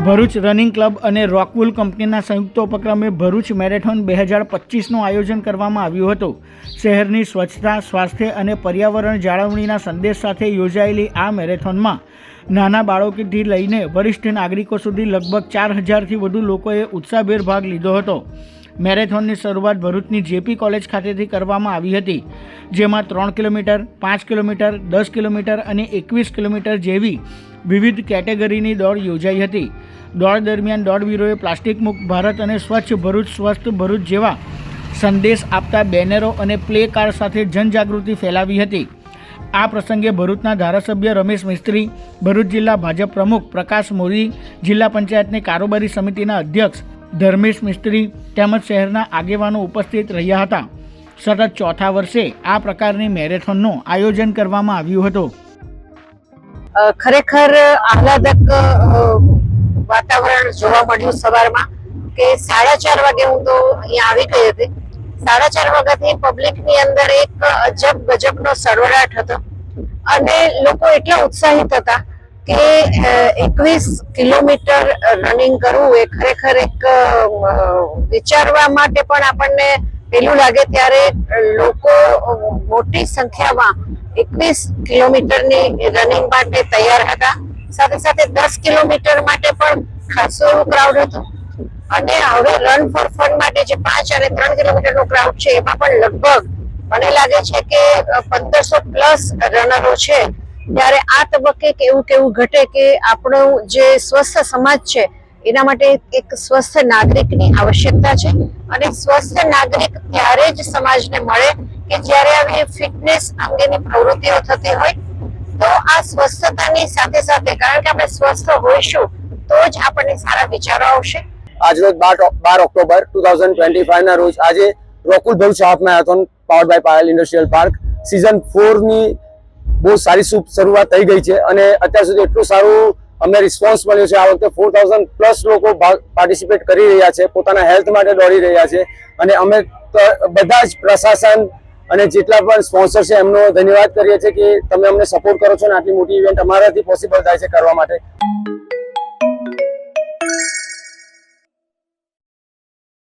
Bharuch running club અને રોકવુલ કંપનીના સંયુક્ત ઉપક્રમે ભરૂચ મેરેથોન બે હજાર પચીસનું આયોજન કરવામાં આવ્યું હતું. શહેરની સ્વચ્છતા, સ્વાસ્થ્ય અને પર્યાવરણ જાળવણીના સંદેશ સાથે યોજાયેલી આ મેરેથોનમાં નાના બાળકોથી લઈને વરિષ્ઠ નાગરિકો સુધી લગભગ ચાર હજારથી વધુ લોકોએ ઉત્સાહભેર ભાગ લીધો હતો. મેરેથોનની શરૂઆત ભરૂચની જેપી કોલેજ ખાતેથી કરવામાં આવી હતી, જેમાં ત્રણ કિલોમીટર, પાંચ કિલોમીટર, દસ કિલોમીટર અને એકવીસ કિલોમીટર જેવી વિવિધ કેટેગરીની દોડ યોજાઈ હતી. દોડ દરમિયાન દોડવીરોએ પ્લાસ્ટિક મુક્ત ભારત અને સ્વચ્છ ભરૂચ, સ્વસ્થ ભરૂચ જેવા સંદેશ આપતા બેનરો અને પ્લે કાર્ડ સાથે જનજાગૃતિ ફેલાવી હતી. આ પ્રસંગે ભરૂચના ધારાસભ્ય રમેશ મિસ્ત્રી, ભરૂચ જિલ્લા ભાજપ પ્રમુખ પ્રકાશ મોદી, જિલ્લા પંચાયતની કારોબારી સમિતિના અધ્યક્ષ ધર્મેશ મિસ્ત્રી તેમજ શહેરના આગેવાનો ઉપસ્થિત રહ્યા હતા. સતત ચોથા વર્ષે આ પ્રકારની મેરેથોનનું આયોજન કરવામાં આવ્યું હતું. ખરેખર આહલાદક વાતાવરણ જોવા મળ્યું સવારમાં કે સાડા ચાર વાગે હું તો અહીંયા આવી ગઈ હતી. સાડા ચાર વાગ્યાથી પબ્લિકની અંદર એક અજબ ગજબનો સળવળાટ હતો. અને લોકો એટલા ઉત્સાહિત હતા કે એકવીસ કિલોમીટર રનિંગ કરવું એ ખરેખર એક વિચારવા માટે પણ આપણને પેલું લાગે ત્યારે લોકો મોટી સંખ્યામાં એકવીસ કિલોમીટરની રનિંગ માટે તૈયાર હતા. સાથે સાથે દસ કિલોમીટર માટે પણ ખાસો ક્રાઉડ હતો. અને હવે રન ફોર ફન માટે જે પાંચ અને ત્રણ કિલોમીટરનો ક્રાઉડ છે, એમાં પણ લગભગ મને લાગે છે કે પંદરસો પ્લસ રનરો છે. ત્યારે આ તબક્કે કેવું કેવું ઘટે કે આપણું જે સ્વસ્થ સમાજ છે, એના માટે એક સ્વસ્થ નાગરિકની આવશ્યકતા છે. અને સ્વસ્થ નાગરિક ત્યારે જ સમાજને મળે કે જ્યારે આવી ફિટનેસ અંગેની પ્રવૃત્તિઓ થતી હોય તો આ સ્વસ્થતાની સાથે સાથે, કારણ કે આપણે સ્વસ્થ હોઈશું, તો જ આપણને સારા વિચારો આવશે. આજરોજ બાર બાર ઓક્ટોબર ટુ થાઉઝન્ડ ટ્વેન્ટી ફાઈવના રોજ આજે રોકુલ ભવ half marathon power by Payal industrial park season ફોરની બહુ સારી શરૂઆત થઈ ગઈ છે અને અત્યાર સુધી એટલું સારું અમને રિસ્પોન્સ મળ્યો છે. આ વખતે ફોર થાઉઝન્ડ પ્લસ લોકો પાર્ટિસિપેટ કરી રહ્યા છે, પોતાના હેલ્થ માટે દોડી રહ્યા છે અને અમે બધા જ પ્રશાસન અને જેટલા પણ સ્પોન્સર છે, એમનો ધન્યવાદ કરીએ છીએ કે તમે અમને સપોર્ટ કરો છો અને આટલી મોટી ઇવેન્ટ અમારાથી પોસિબલ થાય છે કરવા માટે.